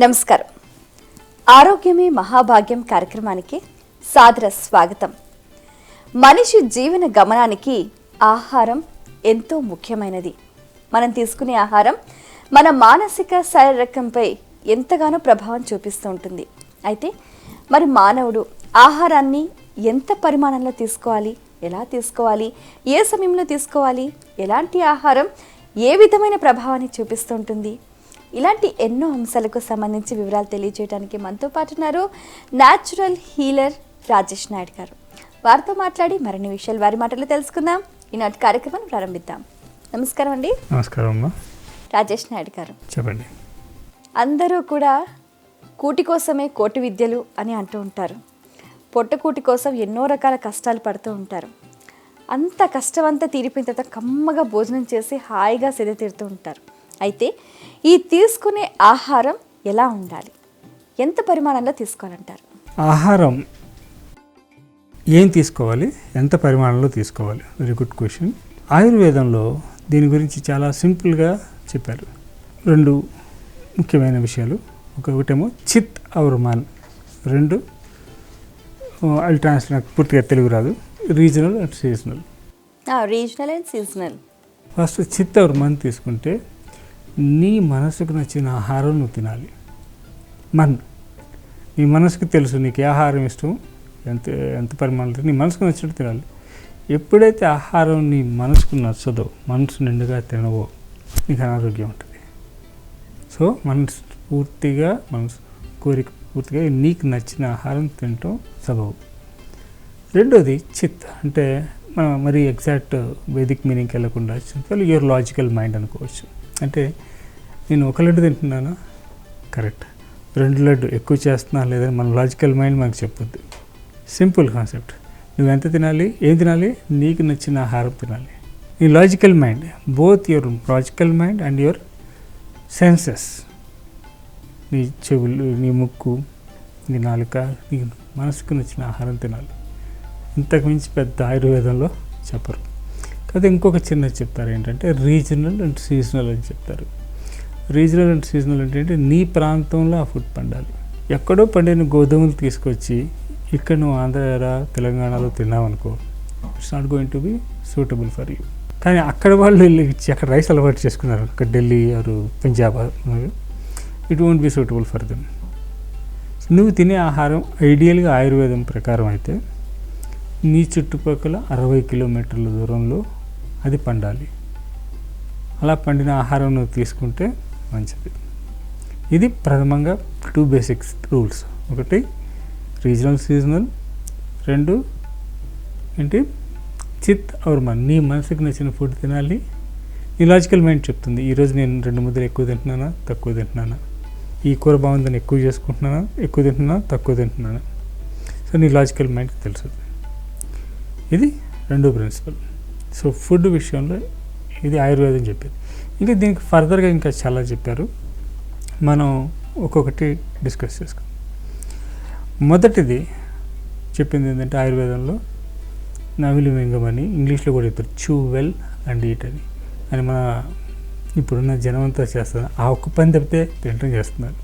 నమస్కారం. ఆరోగ్యమే మహాభాగ్యం కార్యక్రమానికి సాదర స్వాగతం. మనిషి జీవన గమనానికి ఆహారం ఎంతో ముఖ్యమైనది. మనం తీసుకునే ఆహారం మన మానసిక శారీరకంపై ఎంతగానో ప్రభావం చూపిస్తూ ఉంటుంది. అయితే మరి మానవుడు ఆహారాన్ని ఎంత పరిమాణంలో తీసుకోవాలి? ఎలా తీసుకోవాలి? ఏ సమయంలో తీసుకోవాలి? ఎలాంటి ఆహారం ఏ విధమైన ప్రభావాన్ని చూపిస్తూ ఉంటుంది? ఇలాంటి ఎన్నో అంశాలకు సంబంధించి వివరాలు తెలియజేయడానికి మనతో పాటు ఉన్నారు న్యాచురల్ హీలర్ రాజేష్ నాయుడు గారు. వారితో మాట్లాడి మరిన్ని విషయాలు వారి మాటలు తెలుసుకుందాం. ఈనాటి కార్యక్రమం ప్రారంభిద్దాం. నమస్కారం అండి. నమస్కారం అమ్మా. రాజేష్ నాయుడు గారు. చెప్పండి. అందరూ కూడా కూటి కోసమే కోటి విద్యలు అని అంటూ ఉంటారు. పొట్టకూటి కోసం ఎన్నో రకాల కష్టాలు పడుతూ ఉంటారు. అంత కష్టం అంతా తీరిపోయిన తర్వాత కమ్మగా భోజనం చేసి హాయిగా సెద తీరుతూ ఉంటారు. అయితే ఈ తీసుకునే ఆహారం ఎలా ఉండాలి? ఎంత పరిమాణంలో తీసుకోవాలంటారు? ఆహారం ఏం తీసుకోవాలి? ఎంత పరిమాణంలో తీసుకోవాలి? వెరీ గుడ్ క్వశ్చన్ ఆయుర్వేదంలో దీని గురించి చాలా సింపుల్గా చెప్పారు. రెండు ముఖ్యమైన విషయాలు. ఒకటేమో చిత్ అవర్ మాన్ రెండు అవి ట్రాన్స్లేట్ నాకు పూర్తిగా తెలుగు రాదు. Regional and seasonal regional and seasonal first చిత్ అవర్ మన్ తీసుకుంటే నీ మనసుకు నచ్చిన ఆహారం నువ్వు తినాలి. మన్. నీ మనసుకు తెలుసు నీకు ఏ ఆహారం ఇష్టం ఎంత ఎంత పరిమాణం నీ మనసుకు నచ్చినట్టు తినాలి. ఎప్పుడైతే ఆహారం నీ మనసుకు నచ్చదో మనసు నిండుగా తినవో నీకు అనారోగ్యం ఉంటుంది. సో మనసు పూర్తిగా మనసు కోరిక పూర్తిగా నీకు నచ్చిన ఆహారం తినటం సబవు రెండోది చిత్ అంటే మనం మరి ఎగ్జాక్ట్ వేదిక్ మీనింగ్కి వెళ్ళకుండా యువర్ లాజికల్ మైండ్ అనుకోవచ్చు. అంటే నేను ఒక లడ్డు తింటున్నాను? కరెక్ట్. రెండు లడ్డు ఎక్కువ చేస్తున్నా లేదని మన లాజికల్ మైండ్ మనకు చెప్పొద్దు. Simple concept. నువ్వు ఎంత తినాలి ఏం తినాలి నీకు నచ్చిన ఆహారం తినాలి. నీ logical mind both your logical mind and your senses. నీ చెవులు నీ ముక్కు నీ నాలుక నీ మనసుకు నచ్చిన ఆహారం తినాలి. ఇంతకు మించి పెద్ద ఆయుర్వేదంలో చెప్పరు. కాకపోతే ఇంకొక చిన్నది చెప్తారు ఏంటంటే రీజనల్ అండ్ సీజనల్ అని చెప్తారు. రీజనల్ అండ్ సీజనల్ అంటే నీ ప్రాంతంలో ఆ ఫుడ్ పండాలి. ఎక్కడో పండిన గోధుమలు తీసుకొచ్చి ఇక్కడ నువ్వు ఆంధ్ర తెలంగాణలో తిన్నావనుకో it's not going to be suitable for you. కానీ అక్కడ వాళ్ళు వెళ్ళి ఇచ్చి అక్కడ రైస్ అలవాటు చేసుకున్నారు. అక్కడ ఢిల్లీ ఆరు Punjab it won't be suitable for them. నువ్వు తినే ఆహారం ఐడియల్గా ఆయుర్వేదం ప్రకారం అయితే నీ చుట్టుపక్కల అరవై కిలోమీటర్ల దూరంలో అది పండాలి. అలా పండిన ఆహారం నువ్వు తీసుకుంటే మంచిది. ఇది ప్రథమంగా టూ బేసిక్స్ రూల్స్ ఒకటి రీజనల్ సీజనల్ రెండు ఏంటి? చిత్ అవర్ మన్ నీ మనసుకు నచ్చిన ఫుడ్ తినాలి. నీ లాజికల్ మైండ్ చెప్తుంది ఈరోజు నేను రెండు ముద్దలు ఎక్కువ తింటున్నానా తక్కువ తింటున్నానా? ఈ కూర బాగుందని ఎక్కువ చేసుకుంటున్నానా ఎక్కువ తింటున్నా తక్కువ తింటున్నానా? సో నీ లాజికల్ మైండ్కి తెలుసు. ఇది రెండో ప్రిన్సిపల్ సో ఫుడ్ విషయంలో ఇది ఆయుర్వేదం చెప్పింది. ఇంకా దీనికి ఫర్దర్గా ఇంకా చాలా చెప్పారు. మనం ఒక్కొక్కటి డిస్కస్ చేసుకుందాం. మొదటిది చెప్పింది ఏంటంటే ఆయుర్వేదంలో నవిలు మింగం అని ఇంగ్లీష్లో కూడా చెప్తారు చూ వెల్ అండ్ ఈట్ అని. అని మన ఇప్పుడున్న జనం అంతా చేస్తుంది ఆ ఒక్క పని తప్పితే తినటం చేస్తున్నారు.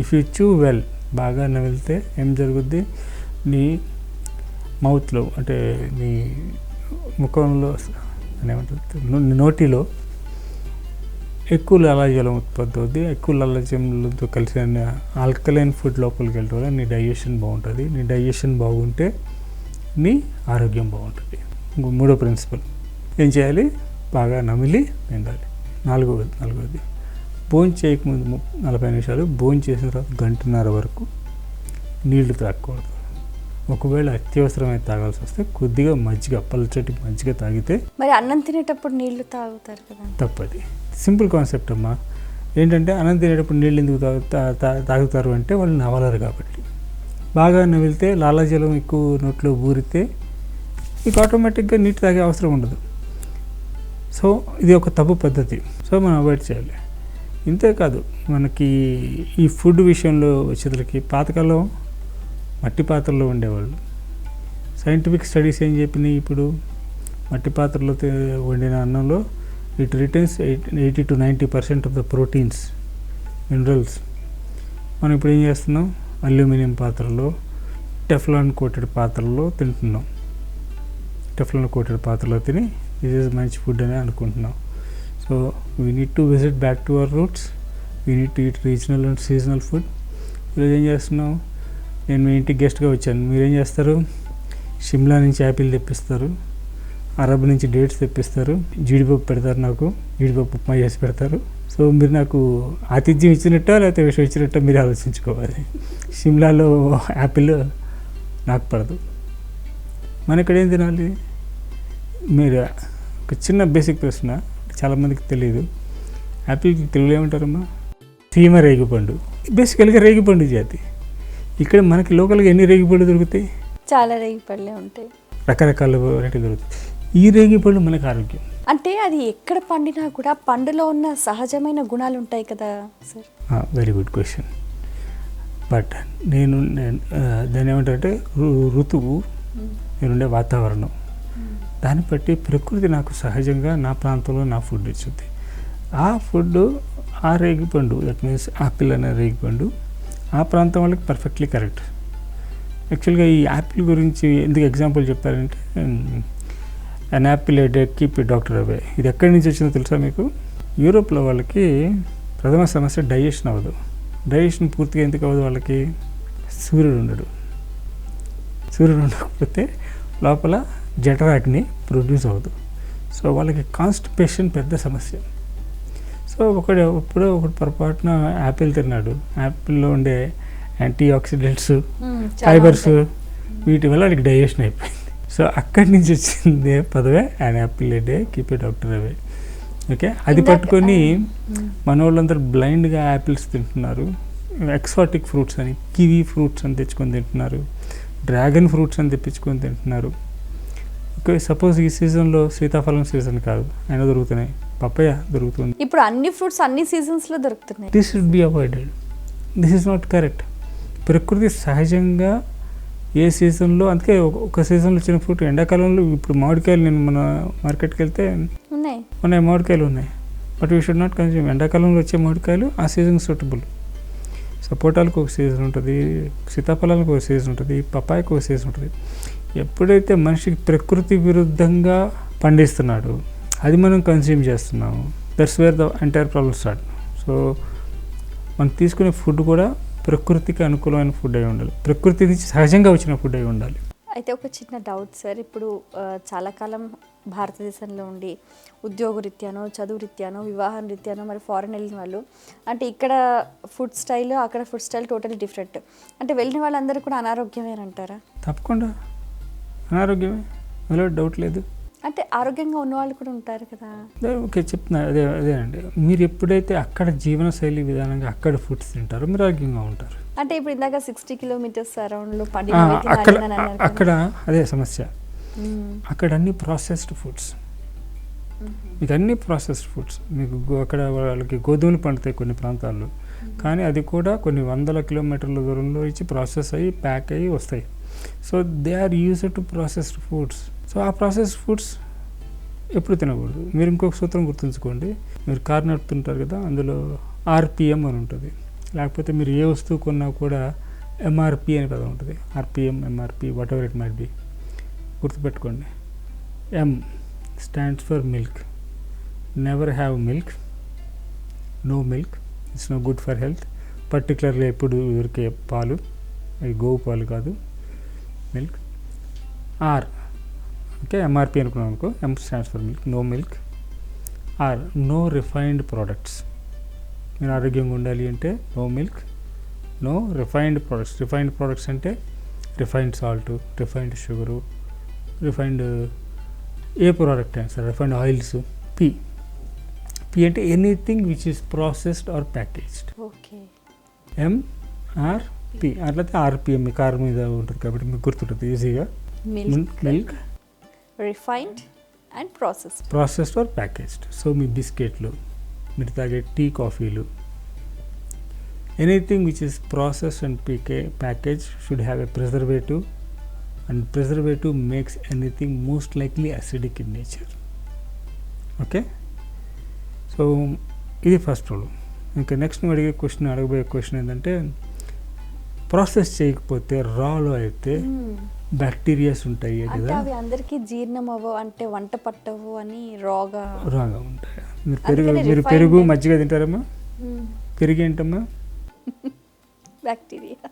ఇఫ్ యూ చూ వెల్ బాగా నవిలితే ఏం జరుగుద్ది? నీ మౌత్లో అంటే నీ ముఖంలో అని ఏమంటారు నోటిలో ఎక్కువ లలాజలం ఉత్పత్తి అవుద్ది. ఎక్కువ లాలాజలంతో కలిసి ఆల్కలైన్ ఫుడ్ లోపలికి వెళ్ళడం వల్ల నీ డైజెషన్ బాగుంటుంది. నీ డైజెషన్ బాగుంటే నీ ఆరోగ్యం బాగుంటుంది. మూడో ప్రిన్సిపల్. ఏం చేయాలి? బాగా నమిలి నిండాలి. నాలుగవది నాలుగవది భోజనం చేయకముందు ము- నలభై నిమిషాలు భోజనం చేసిన తర్వాత గంటన్నర వరకు నీళ్ళు తాగకూడదు ఒకవేళ అత్యవసరమైన తాగాల్సి వస్తే కొద్దిగా మజ్జిగ పల్చటి మజ్జిగ తాగితే మరి అన్నం తినేటప్పుడు నీళ్ళు తాగుతారు కదా. తప్పది. సింపుల్ కాన్సెప్ట్ అమ్మా. ఏంటంటే అన్నం తినేటప్పుడు నీళ్ళు ఎందుకు తాగుతారు అంటే వాళ్ళు నవలరు కాబట్టి. బాగా నవిలితే లాలాజలం ఎక్కువ నోట్లో ఊరితే మీకు ఆటోమేటిక్గా నీటి తాగే అవసరం ఉండదు. సో ఇది ఒక తప్పు పద్ధతి. సో మనం అవాయిడ్ చేయాలి. ఇంతేకాదు మనకి ఈ ఫుడ్ విషయంలో వచ్చేసరికి పాతకాలం మట్టి పాత్రలో ఉండేవాళ్ళు. సైంటిఫిక్ స్టడీస్ ఏం చెప్పినాయి ఇప్పుడు? మట్టి పాత్రలో వండిన అన్నంలో it retains eighty to ninety percent of the proteins minerals మనం ఇప్పుడు ఏం చేస్తున్నాం? అల్యూమినియం పాత్రలో టెఫ్లాన్ కోటెడ్ పాత్రలో తింటున్నాం. టెఫ్లాన్ కోటెడ్ పాత్రలో తిని ఇది మంచి ఫుడ్ అని అనుకుంటున్నాం. So we need to visit back to our roots we need to eat regional and seasonal food ఈరోజు ఏం చేస్తున్నాం? నేను మీ ఇంటికి గెస్ట్గా వచ్చాను. మీరేం చేస్తారు? షిమ్లా నుంచి యాపిల్ తెప్పిస్తారు. అరబ్ నుంచి డేట్స్ తెప్పిస్తారు. జీడిపప్పు పెడతారు నాకు. జీడిపప్పు ఉప్మా చేసి పెడతారు. సో మీరు నాకు ఆతిథ్యం ఇచ్చినట్ట లేకపోతే విషయం ఇచ్చినట్ట మీరు ఆలోచించుకోవాలి. షిమ్లాలో యాపిల్ నాకు పడదు. మన ఇక్కడ ఏం తినాలి? మీరు ఒక చిన్న బేసిక్ ప్రశ్న చాలామందికి తెలియదు యాపిల్కి తెలుగులో ఏమంటారమ్మా? సీమ రేగిపండు. బేసికల్గా రేగిపండు జాతి. ఇక్కడ మనకి లోకల్గా ఎన్ని రేగిపండు దొరుకుతాయి? చాలా రేగి పళ్ళే ఉంటాయి. రకరకాల వెరైటీ దొరుకుతాయి. ఈ రేగిపండు మనకు ఆరోగ్యం. అంటే అది ఎక్కడ పండినా కూడా పండులో ఉన్న సహజమైన గుణాలు ఉంటాయి కదా sir very good question but నేను దాన్ని ఏమంటారంటే ఋతువు నేనుండే వాతావరణం. దాన్ని బట్టి ప్రకృతి నాకు సహజంగా నా ప్రాంతంలో నా ఫుడ్ ఇచ్చుద్ది. ఆ ఫుడ్ ఆ రేగిపండు దట్ మీన్స్ ఆపిల్ అనే రేగిపండు ఆ ప్రాంతం వాళ్ళకి పర్ఫెక్ట్లీ కరెక్ట్ యాక్చువల్గా ఈ యాపిల్ గురించి ఎందుకు ఎగ్జాంపుల్ చెప్పారంటే an apple a day keep doctor away ఇది ఎక్కడి నుంచి వచ్చిందో తెలుసా మీకు? యూరోప్లో వాళ్ళకి ప్రథమ సమస్య డైజెషన్ అవ్వదు. డైజెషన్ పూర్తిగా ఎందుకు అవ్వదు వాళ్ళకి? సూర్యుడు ఉండడు. సూర్యుడు ఉండకపోతే లోపల జఠరాగ్ని ప్రొడ్యూస్ అవ్వదు. సో వాళ్ళకి కాన్స్టిపేషన్ పెద్ద సమస్య. సో ఒకడు ఎప్పుడో ఒకటి పొరపాటున యాపిల్ తిన్నాడు. యాపిల్లో ఉండే యాంటీ ఆక్సిడెంట్స్ ఫైబర్స్ వీటి వల్ల వాడికి డైజెషన్ అయిపోయింది. సో అక్కడి నుంచి వచ్చింది పదవే and apple a day keep a doctor away. Okay? అది పట్టుకొని మన వాళ్ళందరూ బ్లైండ్గా యాపిల్స్ తింటున్నారు. ఎక్సాటిక్ ఫ్రూట్స్ అని కివీ ఫ్రూట్స్ అని తెచ్చుకొని తింటున్నారు. డ్రాగన్ ఫ్రూట్స్ అని తెప్పించుకొని తింటున్నారు. ఓకే? సపోజ్ ఈ సీజన్లో సీతాఫలం సీజన్ కాదు అయినా దొరుకుతున్నాయి. పప్పయ్య దొరుకుతుంది. ఇప్పుడు అన్ని ఫ్రూట్స్ అన్ని సీజన్స్లో దొరుకుతున్నాయి. This should be avoided this is not correct ప్రకృతి సహజంగా ఏ సీజన్లో అందుకే ఒక- ఒక సీజన్లో వచ్చిన ఫ్రూట్ ఎండాకాలంలో ఇప్పుడు మామిడికాయలు నేను మన మార్కెట్కి వెళ్తే ఉన్నాయి. ఉన్నాయి మామిడికాయలు ఉన్నాయి. But we should not consume ఎండాకాలంలో వచ్చే మామిడికాయలు ఆ సీజన్ సూటబుల్ సపోటాలకు ఒక సీజన్ ఉంటుంది సీతాఫలాలకు ఒక సీజన్ ఉంటుంది పపాయకు ఒక సీజన్ ఉంటుంది. ఎప్పుడైతే మనిషికి ప్రకృతి విరుద్ధంగా పండిస్తున్నాడు అది మనం కన్స్యూమ్ చేస్తున్నాము. That's where the entire problem start so మనం తీసుకునే ఫుడ్ కూడా ప్రకృతికి అనుకూలమైన ఫుడ్ అయి ఉండాలి. ప్రకృతి నుంచి సహజంగా వచ్చిన ఫుడ్ అయి ఉండాలి. అయితే ఒక చిన్న డౌట్ సార్ ఇప్పుడు చాలా కాలం భారతదేశంలో ఉండి ఉద్యోగ రీత్యానో చదువు రీత్యానో వివాహం రీత్యానో మరి ఫారెన్ వెళ్ళిన వాళ్ళు అంటే ఇక్కడ ఫుడ్ స్టైల్ అక్కడ ఫుడ్ స్టైల్ టోటలీ డిఫరెంట్ అంటే వెళ్ళిన వాళ్ళందరూ కూడా అనారోగ్యమేనంటారా? తప్పకుండా. అనారోగ్యమే. అందులో డౌట్ లేదు. అంటే ఆరోగ్యంగా ఉన్న వాళ్ళు కూడా ఉంటారు కదా. అదే ఓకే చెప్తున్నా అదే అదేనండి మీరు ఎప్పుడైతే అక్కడ జీవనశైలి విధానంగా అక్కడ ఫుడ్స్ తింటారో మీరు ఆరోగ్యంగా ఉంటారు. అంటే ఇప్పుడు ఇందాక సిక్స్టీ కిలోమీటర్స్ అరౌండ్లో ఆ, పండిన వీటిని అక్కడ. అక్కడ అదే సమస్య. అక్కడ అన్ని ప్రాసెస్డ్ ఫుడ్స్. మీకు అన్ని ప్రాసెస్డ్ ఫుడ్స్. మీకు అక్కడ వాళ్ళకి గోధుమలు పండుతాయి కొన్ని ప్రాంతాల్లో. కానీ అది కూడా కొన్ని వందల కిలోమీటర్ల దూరంలో ఇచ్చి ప్రాసెస్ అయ్యి ప్యాక్ అయ్యి వస్తాయి. So they are used to processed foods. So ఆ ప్రాసెస్ ఫుడ్స్ ఎప్పుడు తినకూడదు. మీరు ఇంకొక సూత్రం గుర్తుంచుకోండి. మీరు కార్ నడుపుతుంటారు కదా అందులో ఆర్పిఎం అని ఉంటుంది. లేకపోతే మీరు ఏ వస్తువు కొన్నా కూడా ఎంఆర్పి అనే పదం ఉంటుంది. RPM MRP whatever it might be గుర్తుపెట్టుకోండి. M stands for milk never have milk no milk it's no good for health particularly ఎప్పుడు దొరికే పాలు. అవి గోవు పాలు కాదు. మిల్క్ ఆర్ ఓకే ఎంఆర్పి అనుకున్నాం అనుకో M stands for milk no milk R no refined products మీరు ఆరోగ్యంగా ఉండాలి అంటే no milk no refined products refined products అంటే refined salt refined sugar refined ఏ ప్రోడక్ట్ అయినా సరే రిఫైన్డ్ ఆయిల్స్ పి పి అంటే anything which is processed or packaged okay. MRP అట్లయితే RPM మీ కార్ మీద ఉంటుంది కాబట్టి మీకు గుర్తుంటుంది ఈజీగా milk refined and process processed or packaged so మీ బిస్కెట్లు మీరు తాగే టీ కాఫీలు. Anything which is process and packed package should have a preservative and preservative makes anything most likely acidic in nature okay so ఇది first problem ఇంకా next నువ్వు అడిగే question అడగబోయే question ఏంటంటే ప్రాసెస్ చేయకపోతే రాలో అయితే మ్మ్. బ్యాక్టీరియాస్ ఉంటాయి కదా? అవి అందరికీ జీర్ణం అవ్వవు అంటే వంట పట్టవు అని రోగా రాగా ఉంటాయి? మీరు పెరుగు మీరు పెరుగు. మజ్జిగ తింటారమ్మా? పెరుగు ఏంటమ్మా? బ్యాక్టీరియా.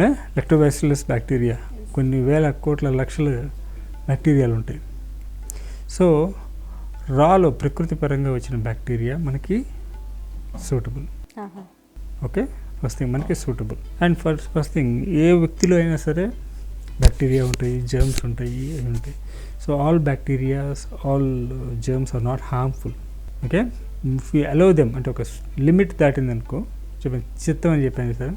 లెక్టోబాసిలస్ బ్యాక్టీరియా కొన్ని వేల కోట్ల లక్షల బ్యాక్టీరియాలు ఉంటాయి. సో రాలో ప్రకృతి పరంగా వచ్చిన బ్యాక్టీరియా మనకి సూటబుల్. ఓకే? ఫస్ట్ థింగ్ మనకి suitable and first first thing ఏ వ్యక్తిలో అయినా సరే బ్యాక్టీరియా ఉంటాయి జర్మ్స్ ఉంటాయి అవి ఉంటాయి. So all bacterias all germs are not harmful okay if you allow them అంటే ఒక లిమిట్ దాటింది అనుకో చెప్పాను చిత్తం అని చెప్పాను సార్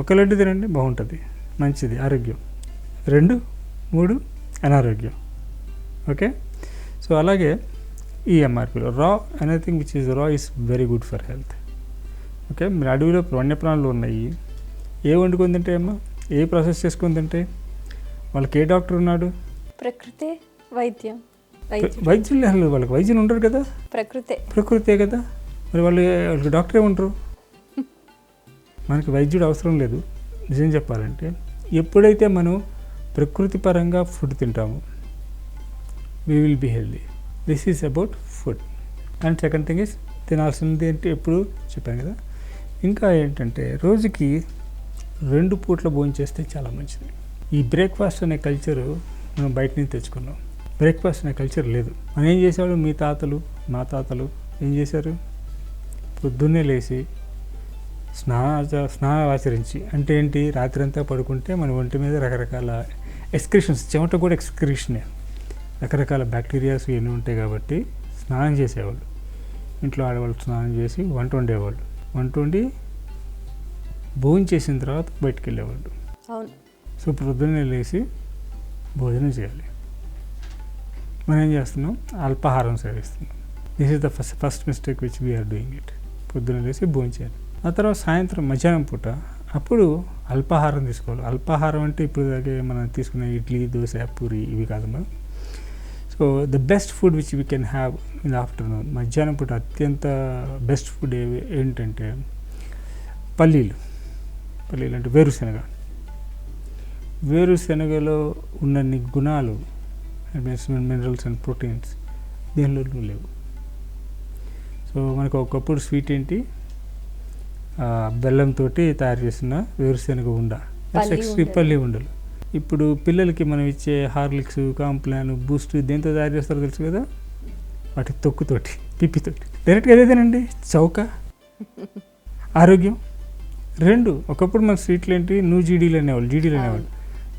ఒక లడ్డు తినండి బాగుంటుంది. మంచిది ఆరోగ్యం. రెండు మూడు అనారోగ్యం. ఓకే సో అలాగే ఈ ఎంఆర్పీలో raw anything which is raw is very good for health okay? మీరు అడవిలో వన్యప్రాణులు ఉన్నాయి. ఏ వండుకొని తింటే అమ్మా? ఏ ప్రాసెస్ చేసుకొని తింటే వాళ్ళకి ఏ డాక్టర్ ఉన్నాడు? ప్రకృతే వైద్యం. వైద్యం వైద్యులు అసలు వాళ్ళకి వైద్యులు ఉండరు కదా? ప్రకృతే. ప్రకృతే కదా? మరి వాళ్ళు వాళ్ళకి డాక్టరే ఉంటారు మనకి వైద్యుడు అవసరం లేదు. నిజం చెప్పాలంటే ఎప్పుడైతే మనం ప్రకృతి పరంగా food తింటామో we will be healthy this is about food and second thing is తినాల్సింది ఏంటి? ఎప్పుడు చెప్పాను కదా? ఇంకా ఏంటంటే రోజుకి రెండు పూట్ల భోజనం చేస్తే చాలా మంచిది. ఈ బ్రేక్ఫాస్ట్ అనే కల్చరు మనం బయట నుంచి తెచ్చుకున్నాం. బ్రేక్ఫాస్ట్ అనే కల్చర్ లేదు. మనం ఏం చేసేవాడు మీ తాతలు మా తాతలు ఏం చేశారు? పొద్దున్నే లేచి స్నాన స్నానాలు ఆచరించి అంటే ఏంటి? రాత్రి అంతా పడుకుంటే మన ఒంటి మీద రకరకాల ఎక్స్క్రిషన్స్ చెమట కూడా ఎక్స్క్రిషనే రకరకాల బ్యాక్టీరియాస్ ఇవన్నీ ఉంటాయి కాబట్టి స్నానం చేసేవాళ్ళు. ఇంట్లో ఆడవాళ్ళు స్నానం చేసి వంట వండేవాళ్ళు. వంట వండి భోజనం చేసిన తర్వాత బయటికి వెళ్ళేవాళ్ళు అవును. సో పొద్దున్నే లేచి భోజనం చేయాలి. మనం ఏం చేస్తున్నాం? అల్పాహారం సేవిస్తున్నాం. This is the first first mistake which we're doing it పొద్దున్న లేచి భోజనం చేయాలి. ఆ తర్వాత సాయంత్రం మధ్యాహ్నం పూట అప్పుడు అల్పాహారం తీసుకోవాలి. అల్పాహారం అంటే ఇప్పుడు దాకా మనం తీసుకునే ఇడ్లీ దోశ పూరి ఇవి కాదమ్మా so the best food which we can have in afternoon మధ్యాహ్నం పూట అత్యంత బెస్ట్ ఫుడ్ ఏంటంటే పల్లీలు. పల్లీలు అంటే వేరుశనగ. వేరుశనగలో ఉన్నన్ని గుణాలు మినరల్స్ అండ్ ప్రోటీన్స్ దేనిలో లేవు. సో మనకు ఒకప్పుడు స్వీట్ ఏంటి? బెల్లంతో తయారు చేసిన వేరుశనగ ఉండ. పల్లి ఉండలు. ఇప్పుడు పిల్లలకి మనం ఇచ్చే హార్లిక్స్ కాంప్లాన్ బూస్ట్ దేంతో తయారు చేస్తారో తెలుసు కదా? వాటి తొక్కుతోటి పిప్పితోటి. డైరెక్ట్గా అదేదేనండి చౌక? ఆరోగ్యం? రెండు ఒకప్పుడు మన స్వీట్లు ఏంటి? నువ్వు జీడీలు అనేవాళ్ళు జీడీలు అనేవాళ్ళు.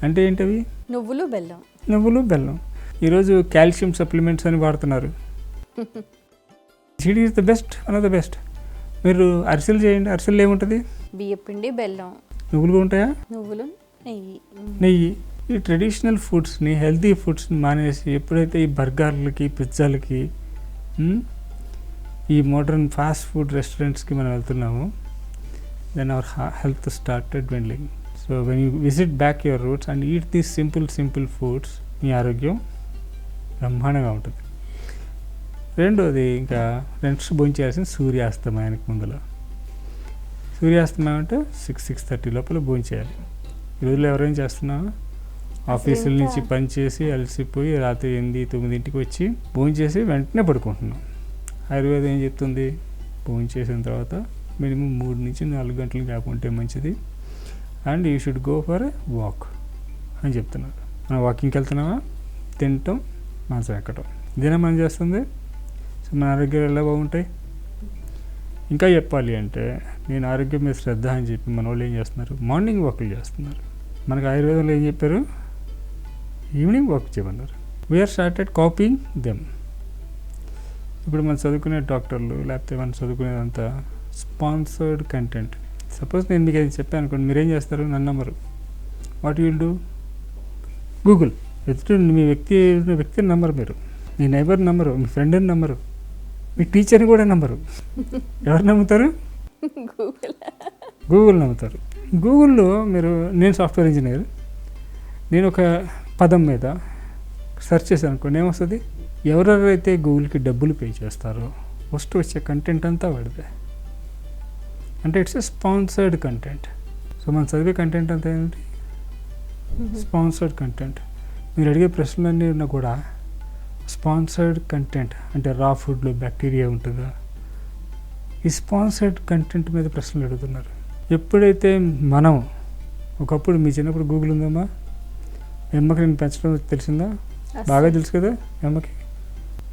అంటే ఏంటవి? నువ్వులు బెల్లం. నువ్వులు బెల్లం. ఈరోజు కాల్షియం సప్లిమెంట్స్ అని వాడుతున్నారు. జీడీ is the best one of the best. మీరు అరిసెలు చేయండి అరిసెలు ఏముంటుంది? బియ్యపిండి బెల్లం. నువ్వులు ఉంటాయా? నువ్వులు. నెయ్యి. నెయ్యి. ఈ ట్రెడిషనల్ ఫుడ్స్ని హెల్తీ ఫుడ్స్ని మానేసి ఎప్పుడైతే ఈ బర్గర్లకి పిజ్జాలకి ఈ మోడర్న్ ఫాస్ట్ ఫుడ్ రెస్టారెంట్స్కి మనం వెళ్తున్నాము then our health started dwindling so when you visit back your roots and eat these simple simple foods మీ ఆరోగ్యం బ్రహ్మాండంగా ఉంటుంది. రెండోది ఇంకా రెంట్స్ భోంచేయాల్సిన సూర్యాస్తమయానికి ముందులో. సూర్యాస్తమయం అంటే సిక్స్ సిక్స్ థర్టీ లోపల భోజనం చేయాలి. ఈ రోజుల్లో ఎవరేం చేస్తున్నా? ఆఫీసుల నుంచి ఇంకా- పని చేసి అలసిపోయి రాత్రి ఎనిమిది తొమ్మిదింటికి వచ్చి భోజనం చేసి వెంటనే పడుకుంటున్నాం. ఆయుర్వేదం ఏం చెప్తుంది? భోజనం చేసిన తర్వాత మినిమం మూడు నుంచి నాలుగు గంటలు గ్యాప్ ఉంటే మంచిది. And you should go for a walk అని చెప్తున్నారు. మనం వాకింగ్కి వెళ్తున్నామా? తినటం మాంసం ఎక్కటం. ఇదేనా మనం చేస్తుంది? సో మన ఆరోగ్యాలు ఎలా బాగుంటాయి? ఇంకా చెప్పాలి అంటే నేను ఆరోగ్యం మీద శ్రద్ధ అని చెప్పి మన వాళ్ళు ఏం చేస్తున్నారు? మార్నింగ్ వాక్లు చేస్తున్నారు. మనకు ఆయుర్వేదంలో ఏం చెప్పారు? ఈవినింగ్ వాక్ చేయమన్నారు. వీఆర్ స్టార్టెడ్ కాపీయింగ్ దెమ్ ఇప్పుడు మనం చదువుకునే డాక్టర్లు లేకపోతే మనం చదువుకునేదంతా స్పాన్సర్డ్ కంటెంట్ సపోజ్ నేను మీకు అది చెప్పాను అనుకోండి మీరేం చేస్తారు? నన్ను నమ్మరు. వాట్ విల్ డూ గూగుల్ ఎదుటి మీ వ్యక్తి వ్యక్తిని నమ్మరు మీరు. మీ నైబర్ నమ్మరు మీ ఫ్రెండ్ని నమ్మరు. మీ టీచర్ని కూడా నమ్మరు. ఎవరు నమ్ముతారు? గూగుల్ గూగుల్ నమ్ముతారు. గూగుల్లో మీరు నేను సాఫ్ట్వేర్ ఇంజనీర్ నేను ఒక పదం మీద సెర్చ్ చేశాను అనుకోండి ఏమొస్తుంది? ఎవరెవరైతే గూగుల్కి డబ్బులు పే చేస్తారో ఫస్ట్ వచ్చే కంటెంట్ అంతా వాడిదే. అంటే it's a sponsored content. So మనం చదివే కంటెంట్ అంతా ఏంటి? Sponsored content. మీరు అడిగే ప్రశ్నలన్నీ ఉన్నా కూడా స్పాన్సర్డ్ కంటెంట్ అంటే రా ఫుడ్లో బ్యాక్టీరియా ఉంటుందా? ఈ స్పాన్సర్డ్ కంటెంట్ మీద ప్రశ్నలు అడుగుతున్నారు. ఎప్పుడైతే మనం ఒకప్పుడు మీ చిన్నప్పుడు గూగుల్ ఉందమ్మా? మీ అమ్మకి నేను పెంచడం తెలిసిందా? బాగా తెలుసు కదా మీ అమ్మకి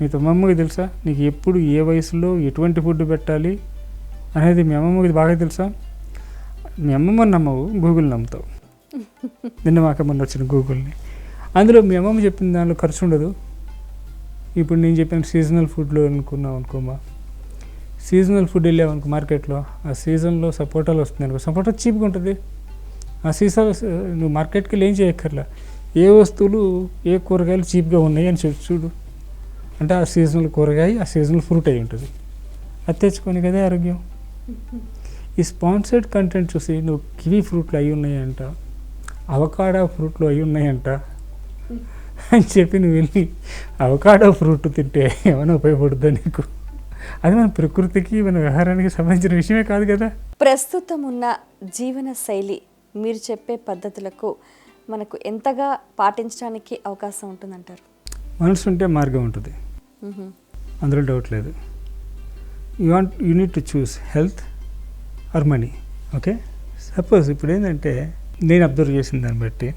మీ అమ్మమ్మకి తెలుసా? నీకు ఎప్పుడు ఏ వయసులో ఎటువంటి ఫుడ్ పెట్టాలి అనేది మీ అమ్మమ్మకి బాగా తెలుసా? మీ అమ్మమ్మ నమ్మవు గూగుల్ నమ్ముతావు. నిన్న మాకు మొన్న వచ్చిన గూగుల్ని. అందులో మీ అమ్మమ్మ చెప్పిన దానిలో ఖర్చు ఉండదు. ఇప్పుడు నేను చెప్పిన సీజనల్ ఫుడ్లో అనుకున్నాం అనుకోమా సీజనల్ ఫుడ్ వెళ్ళామనుకో మార్కెట్లో ఆ సీజన్లో సపోటాలు వస్తుంది అనుకో. సపోటా చీప్గా ఉంటుంది. ఆ సీజన్ నువ్వు మార్కెట్కి వెళ్ళి ఏం చేయక్కర్లా. ఏ వస్తువులు ఏ కూరగాయలు చీప్గా ఉన్నాయి అని చెప్పి చూడు. అంటే ఆ సీజనల్ కూరగాయ ఆ సీజనల్ ఫ్రూట్ అయి ఉంటుంది. అది తెచ్చుకొని కదా ఆరోగ్యం. ఈ స్పాన్సర్డ్ కంటెంట్ చూసి నువ్వు కివీ ఫ్రూట్లు అయి ఉన్నాయంట అవకాడో ఫ్రూట్లు అయి ఉన్నాయంట అని చెప్పి నువ్వు వెళ్ళి అవకాడో ఫ్రూట్ తింటే ఏమైనా ఉపయోగపడుతుందా నీకు? అది మన ప్రకృతికి మన వ్యవహారానికి సంబంధించిన విషయమే కాదు కదా. ప్రస్తుతం ఉన్న జీవన శైలి మీరు చెప్పే పద్ధతులకు మనకు ఎంతగా పాటించడానికి అవకాశం ఉంటుందంటారు? మనసు ఉంటే మార్గం ఉంటుంది. అందులో డౌట్ లేదు. You want you need to choose health or money okay suppose ఇప్పుడు ఏంటంటే నేను అబ్జర్వ్ చేసిన దాన్ని బట్టి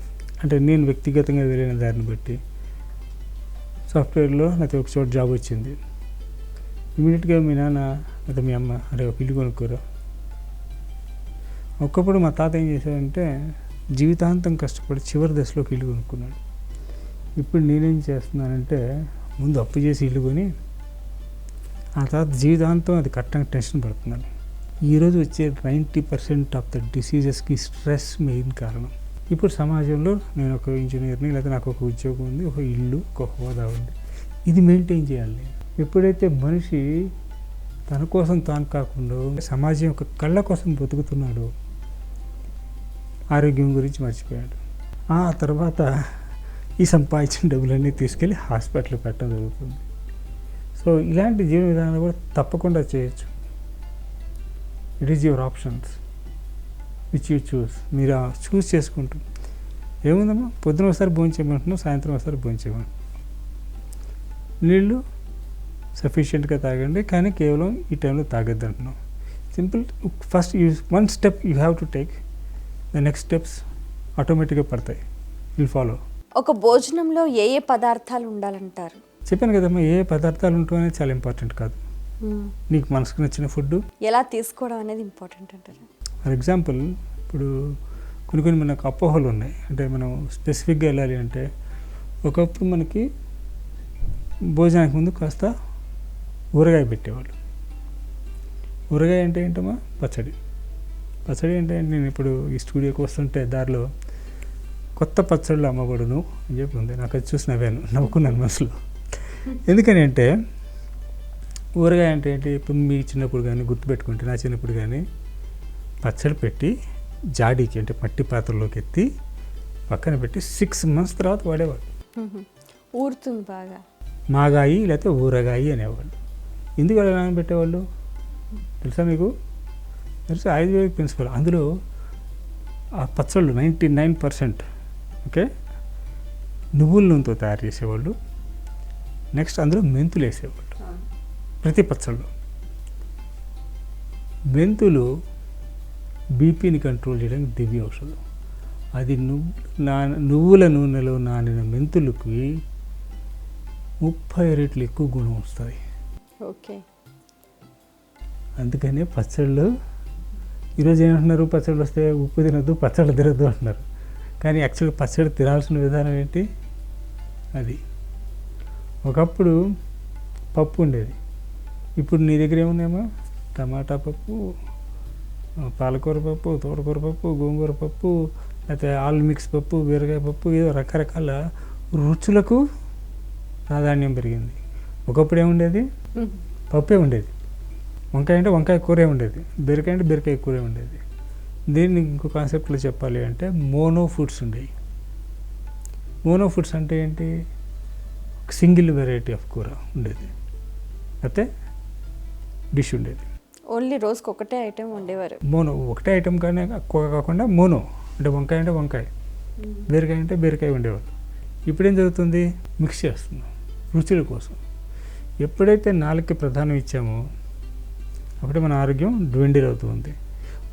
అంటే నేను వ్యక్తిగతంగా వెళ్ళిన దాన్ని బట్టి సాఫ్ట్వేర్లో నాకు ఒక చోట జాబ్ వచ్చింది. ఇమీడియట్గా మీ నాన్న లేదా మీ అమ్మ అరే ఒక ఇల్లు కొనుక్కోరు ఒకప్పుడు మా తాత ఏం చేశాడంటే జీవితాంతం కష్టపడి చివరి దశలో ఇల్లు కొనుక్కున్నాడు. ఇప్పుడు నేనేం చేస్తున్నానంటే ముందు అప్పు చేసి ఇల్లు కొని ఆ తర్వాత జీవితాంతం అది కట్టడానికి టెన్షన్ పడుతున్నాను. ఈరోజు వచ్చే నైంటీ పర్సెంట్ ఆఫ్ ద డిసీజెస్కి స్ట్రెస్ మెయిన్ కారణం. ఇప్పుడు సమాజంలో నేను ఒక ఇంజనీర్ని లేదా నాకు ఒక ఉద్యోగం ఉంది ఒక ఇల్లు ఒక హోదా ఉంది. ఇది మెయింటైన్ చేయాలి ఎప్పుడైతే మనిషి తన కోసం తాను కాకుండా సమాజం యొక్క కళ్ళ కోసం బతుకుతున్నాడు ఆరోగ్యం గురించి మర్చిపోయాడు. ఆ తర్వాత ఈ సంపాదించిన డబ్బులన్నీ తీసుకెళ్ళి హాస్పిటల్ పెట్టడం జరుగుతుంది. సో ఇలాంటి జీవన విధానాలు కూడా తప్పకుండా చేయొచ్చు. It is your options which you choose మీరు చూస్ చేసుకుంటూ ఏముందమ్మా? పొద్దున ఒకసారి భోజనం చేయమంటున్నాం సాయంత్రం ఒకసారి భోజనం చేయమంటున్నాం నీళ్ళు సఫిషియెంట్గా తాగండి కానీ కేవలం ఈ టైంలో తాగొద్దు అంటున్నాం simple first you one step you have to take the next steps ఆటోమేటిక్గా పడతాయి. విల్ ఫాలో ఒక భోజనంలో ఏ ఏ పదార్థాలు ఉండాలంటారు? చెప్పాను కదమ్మా ఏ పదార్థాలు ఉంటాయనేది చాలా ఇంపార్టెంట్ కాదు. నీకు మనసుకు నచ్చిన ఫుడ్ ఎలా తీసుకోవడం అనేది ఇంపార్టెంట్ అంటారు? ఫర్ ఎగ్జాంపుల్ ఇప్పుడు కొన్ని కొన్ని మనకు అపోహలు ఉన్నాయి. అంటే మనం స్పెసిఫిక్గా వెళ్ళాలి అంటే ఒకప్పుడు మనకి భోజనానికి ముందు కాస్త ఊరగాయ పెట్టేవాళ్ళు. ఊరగాయ అంటే ఏంటమ్మా? పచ్చడి. పచ్చడి అంటే నేను ఇప్పుడు ఈ స్టూడియోకి వస్తుంటే దారిలో కొత్త పచ్చళ్ళు అమ్మబడును అని చెప్పి ఉంది. నాకు అది చూసి నవ్వాను. నవ్వుకున్నాను మనసులో. ఎందుకని అంటే ఊరగాయ అంటే ఏంటి? ఇప్పుడు మీ చిన్నప్పుడు కానీ గుర్తుపెట్టుకుంటే నా చిన్నప్పుడు కానీ పచ్చడి పెట్టి జాడీకి అంటే మట్టి పాత్రలోకి ఎత్తి పక్కన పెట్టి సిక్స్ మంత్స్ తర్వాత వాడేవాడు ఊరుతుంది బాగా. మాగాయి లేకపోతే ఊరగాయి అనేవాళ్ళు. ఎందుకు అలా పెట్టేవాళ్ళు? తెలుసా మీకు? తెలుసా? ఆయుర్వేదిక్ ప్రిన్సిపల్. అందులో ఆ పచ్చళ్ళు నైంటీ నైన్ పర్సెంట్ ఓకే? నువ్వుల నూనెతో తయారు చేసేవాళ్ళు. నెక్స్ట్ అందులో మెంతులు వేసేవాళ్ళు. ప్రతి పచ్చళ్ళు. మెంతులు బీపీని కంట్రోల్ చేయడానికి దివ్య ఔషధం. అది నువ్వు నా నువ్వుల నూనెలో నానిన మెంతులకి ముప్పై రెట్లు ఎక్కువ గుణం వస్తుంది ఓకే. అందుకని పచ్చళ్ళు ఈరోజు ఏమంటున్నారు? పచ్చళ్ళు వస్తే ఉప్పు తినద్దు పచ్చళ్ళు తినద్దు అంటున్నారు. కానీ యాక్చువల్గా పచ్చడి తినాల్సిన విధానం ఏంటి? అది. ఒకప్పుడు పప్పు ఉండేది. ఇప్పుడు నీ దగ్గర ఏమున్నాయమ్మా? టమాటా పప్పు పాలకూర పప్పు తోటకూర పప్పు గోంగూర పప్పు లేకపోతే ఆల్ మిక్స్ పప్పు బీరకాయ పప్పు ఏదో రకరకాల రుచులకు ప్రాధాన్యం పెరిగింది. ఒకప్పుడు ఏముండేది? పప్పే ఉండేది. వంకాయ అంటే వంకాయ కూరే ఉండేది. బీరకాయ అంటే బీరకాయ కూరే ఉండేది. దీన్ని ఇంకో కాన్సెప్ట్లో చెప్పాలి అంటే మోనో ఫుడ్స్ ఉండేవి. మోనో ఫుడ్స్ అంటే ఏంటి? సింగిల్ వెరైటీ ఆఫ్ కూర ఉండేది. అయితే డిష్ ఉండేది. ఓన్లీ రోజుకి ఒకటే ఐటెం వండేవారు మోనో ఒకటే ఐటెం కానీ కాకుండా మోనో అంటే వంకాయ అంటే వంకాయ. బీరకాయ అంటే బీరకాయ ఉండేవాళ్ళు. ఇప్పుడేం జరుగుతుంది? మిక్స్ చేస్తున్నాం రుచుల కోసం. ఎప్పుడైతే నాలుగుకి ప్రధానం ఇచ్చామో అప్పుడే మన ఆరోగ్యం డ్వెండిల్ అవుతుంది.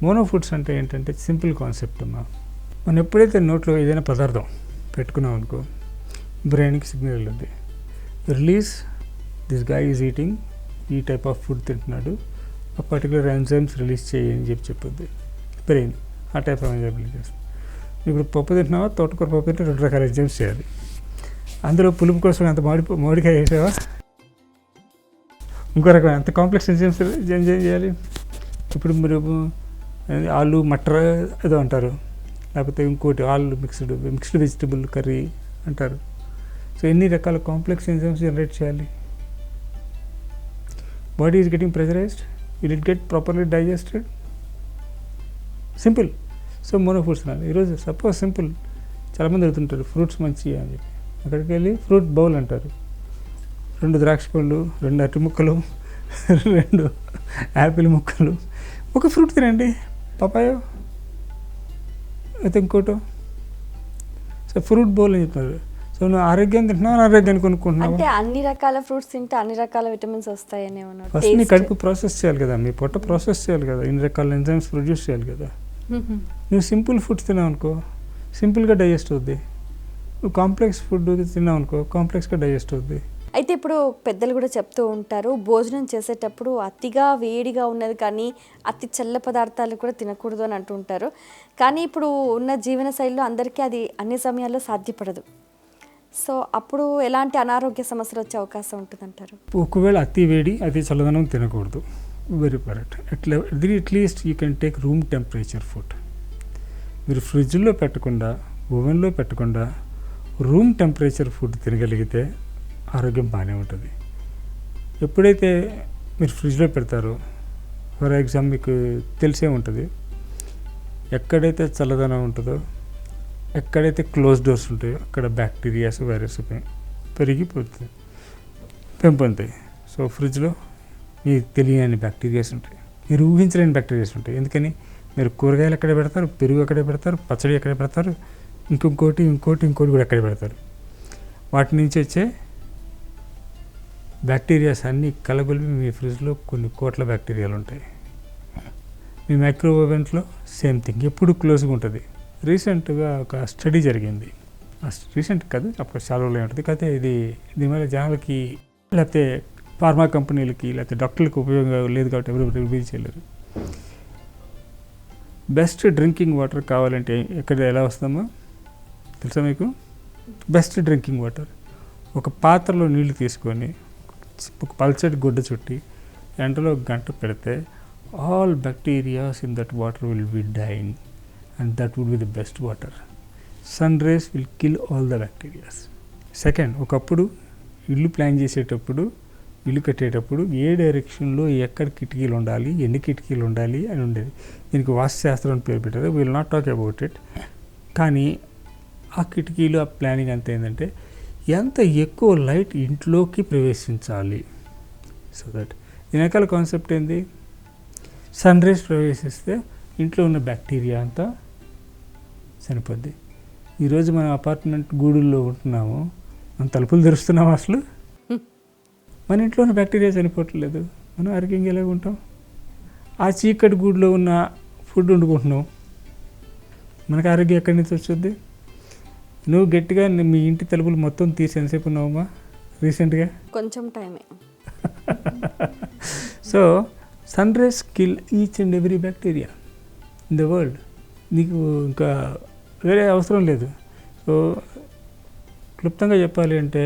మోనో ఫుడ్స్ అంటే ఏంటంటే సింపుల్ కాన్సెప్ట్ అమ్మా. మనం ఎప్పుడైతే నోట్లో ఏదైనా పదార్థం పెట్టుకున్నాం అనుకో బ్రెయిన్కి సిగ్నల్ వెళ్ళింది release this guy is eating ఈ టైప్ ఆఫ్ ఫుడ్ తింటున్నాడు ఆ పర్టికులర్ ఎంజైమ్స్ రిలీజ్ చేయి అని చెప్పి చెప్పుద్ది. బ్రెయిన్ ఆ టైప్ ఆఫ్ ఎంజైమ్ రిలీజ్ చేస్తుంది ఇప్పుడు పప్పు తింటున్నావా? తోటకూర పప్పు తింటే రెండు రకాల ఎంజైమ్స్ చేయాలి. అందులో పులుపు కోసం అంత మాడి మామిడికాయ వేసావా? ఇంకో రకం ఎంత కాంప్లెక్స్ ఎంజైమ్స్ ఎంజాయ్ చేయాలి? ఇప్పుడు మీరు ఆలు మటర్ ఏదో అంటారు. లేకపోతే ఇంకోటి aloo mixed mixed vegetable curry అంటారు. సో ఎన్ని రకాల కాంప్లెక్స్ ఎంజైమ్స్ జనరేట్ చేయాలి? Body is getting pressurized will it get properly digested simple so mono fruits తినాలి ఈరోజు సపోజ్ సింపుల్ చాలామంది అడుగుతుంటారు ఫ్రూట్స్ మంచి అని చెప్పి. అక్కడికి వెళ్ళి ఫ్రూట్ బౌల్ అంటారు. రెండు ద్రాక్ష పళ్ళు రెండు అరటి ముక్కలు రెండు యాపిల్ ముక్కలు. ఒక ఫ్రూట్ తినండి. పపాయో? అయితే ఇంకోటో? సో ఫ్రూట్ బౌల్ అని చెప్తున్నారు సో నువ్వు ఆరోగ్యం తింటున్నావు అనారోగ్యాన్ని కొనుక్కుంటున్నావు? అంటే అన్ని రకాల ఫ్రూట్స్ తింటే అన్ని రకాల విటమిన్స్ వస్తాయని ఫస్ట్ నీ. కడుపు ప్రాసెస్ చేయాలి కదా మీ పొట్ట ప్రాసెస్ చేయాలి కదా ఇన్ని రకాల ఎంజైమ్స్ ప్రొడ్యూస్ చేయాలి కదా. నువ్వు సింపుల్ ఫుడ్స్ తిన్నావు అనుకో సింపుల్గా డైజెస్ట్ అవుద్ది. నువ్వు కాంప్లెక్స్ ఫుడ్ తిన్నావు అనుకో కాంప్లెక్స్గా డైజెస్ట్ అవుద్ది. అయితే ఇప్పుడు పెద్దలు కూడా చెప్తూ ఉంటారు భోజనం చేసేటప్పుడు అతిగా వేడిగా ఉన్నది కానీ అతి చల్ల పదార్థాలు కూడా తినకూడదు అని అంటుంటారు కానీ ఇప్పుడు ఉన్న జీవన శైలిలో అందరికీ అది అన్ని సమయాల్లో సాధ్యపడదు. సో అప్పుడు ఎలాంటి అనారోగ్య సమస్యలు వచ్చే అవకాశం ఉంటుందంటారు? ఒకవేళ అతి వేడి అతి చల్లదనం తినకూడదు. వెరీ కరెక్ట్ అట్లా ఇది at least you can take room temperature food మీరు ఫ్రిడ్జ్లో పెట్టకుండా ఓవెన్లో పెట్టకుండా రూమ్ టెంపరేచర్ ఫుడ్ తినగలిగితే ఆరోగ్యం బాగానే ఉంటుంది. ఎప్పుడైతే మీరు ఫ్రిడ్జ్లో పెడతారో ఫర్ ఎగ్జాంపుల్ మీకు తెలిసే ఉంటుంది. ఎక్కడైతే చల్లదనం ఉంటుందో ఎక్కడైతే క్లోజ్ డోర్స్ ఉంటాయో అక్కడ బ్యాక్టీరియాస్ వైరస్ పెరిగిపోతుంది పెంపొందుతాయి. సో ఫ్రిడ్జ్లో మీకు తెలియని బ్యాక్టీరియాస్ ఉంటాయి. మీరు ఊహించలేని బ్యాక్టీరియాస్ ఉంటాయి. ఎందుకని? మీరు కూరగాయలు ఎక్కడ పెడతారు? పెరుగు ఎక్కడ పెడతారు? పచ్చడి ఎక్కడ పెడతారు? ఇంకొకటి ఇంకోటి ఇంకోటి కూడా ఎక్కడ పెడతారు? వాటి నుంచి వచ్చే బ్యాక్టీరియాస్ అన్నీ కలగొలిపి మీ ఫ్రిడ్జ్లో కొన్ని కోట్ల బ్యాక్టీరియాలు ఉంటాయి. మీ మైక్రో ఓవెన్స్లో సేమ్ థింగ్ ఎప్పుడు క్లోజ్గా ఉంటుంది. రీసెంట్గా ఒక స్టడీ జరిగింది. రీసెంట్ కదా అప్పుడు చాలా ఉంటుంది. కాకపోతే ఇది దీనివల్ల జనాలకి లేకపోతే ఫార్మా కంపెనీలకి లేకపోతే డాక్టర్లకు ఉపయోగం లేదు కాబట్టి ఎవరు రివీల్ చేయలేరు. బెస్ట్ డ్రింకింగ్ వాటర్ కావాలంటే ఎక్కడ ఎలా వస్తామో తెలుసా మీకు? Best drinking water. ఒక పాత్రలో నీళ్ళు తీసుకొని పల్చటి గుడ్డ చుట్టి ఎండలో గంట పెడితే all bacterias in that water will be dying and that would be the best water sun rays will kill all the bacterias second ఒకప్పుడు ఇల్లు ప్లాన్ చేసేటప్పుడు ఇల్లు కట్టేటప్పుడు ఏ డైరెక్షన్లో ఎక్కడ కిటికీలు ఉండాలి ఎన్ని కిటికీలు ఉండాలి అని ఉండేది. దీనికి వాస్తుశాస్త్రం అని పేరు పెట్టారు. Will not talk about it కానీ ఆ కిటికీలు ఆ ప్లానింగ్ అంత ఏంటంటే ఎంత ఎక్కువ లైట్ ఇంట్లోకి ప్రవేశించాలి? సో దట్ వెనకాల కాన్సెప్ట్ ఏంది? సన్ రేస్ ప్రవేశిస్తే ఇంట్లో ఉన్న బ్యాక్టీరియా అంతా చనిపోద్ది. ఈరోజు మనం అపార్ట్మెంట్ గూడుల్లో ఉంటున్నాము. మనం తలుపులు తెరుస్తున్నాము అసలు? మన ఇంట్లో ఉన్న బ్యాక్టీరియా చనిపోవట్లేదు. మనం ఆరోగ్యంగా ఎలాగ ఉంటాం? ఆ చీకటి గూడులో ఉన్న ఫుడ్ వండుకుంటున్నాం. మనకు ఆరోగ్యం ఎక్కడి నుంచి వచ్చింది? నువ్వు గట్టిగా మీ ఇంటి తలుపులు మొత్తం తీసి ఎంతసేపు ఉన్నావమ్మా రీసెంట్గా కొంచెం టైమే so sun rays kill each and every bacteria in the world నీకు ఇంకా వేరే అవసరం లేదు. సో క్లుప్తంగా చెప్పాలి అంటే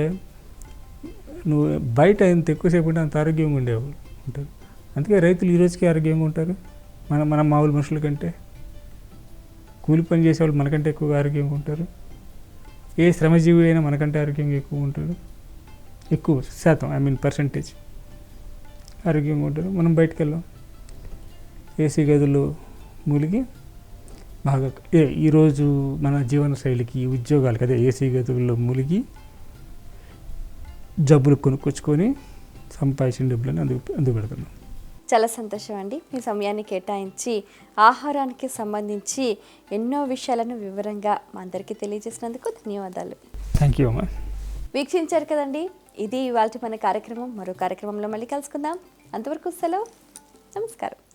నువ్వు బయట ఎంత ఎక్కువసేపు ఉంటే అంత ఆరోగ్యంగా ఉండేవాళ్ళు ఉంటారు అందుకే రైతులు ఈ రోజుకి ఆరోగ్యంగా ఉంటారు. మన మన మామూలు మనుషుల కంటే కూలి పని చేసేవాళ్ళు మనకంటే ఎక్కువగా ఆరోగ్యంగా ఉంటారు. ఏ శ్రమజీవి అయినా మనకంటే ఆరోగ్యంగా ఎక్కువ ఉంటాడు? ఎక్కువ శాతం ఐ మీన్ పర్సంటేజ్ ఆరోగ్యంగా ఉంటారు మనం బయటకు వెళ్ళాం ఏసీ గదులు మూలిగి బాగా ఏ ఈరోజు మన జీవన శైలికి ఉద్యోగాలకి అదే ఏసీ గదుల్లో మూలిగి జబ్బులు కొనుక్కొచ్చుకొని సంపాదించిన డబ్బులను అందు అందుకు పెడుతున్నాం. చాలా సంతోషం అండి మీ సమయాన్ని కేటాయించి ఆహారానికి సంబంధించి ఎన్నో విషయాలను వివరంగా మా అందరికీ తెలియజేసినందుకు ధన్యవాదాలు. థ్యాంక్ యూ అమ్మా వీక్షించారు కదండి? ఇది ఇవాళ మన కార్యక్రమం. మరో కార్యక్రమంలో మళ్ళీ కలుసుకుందాం. అంతవరకు సెలవు. నమస్కారం.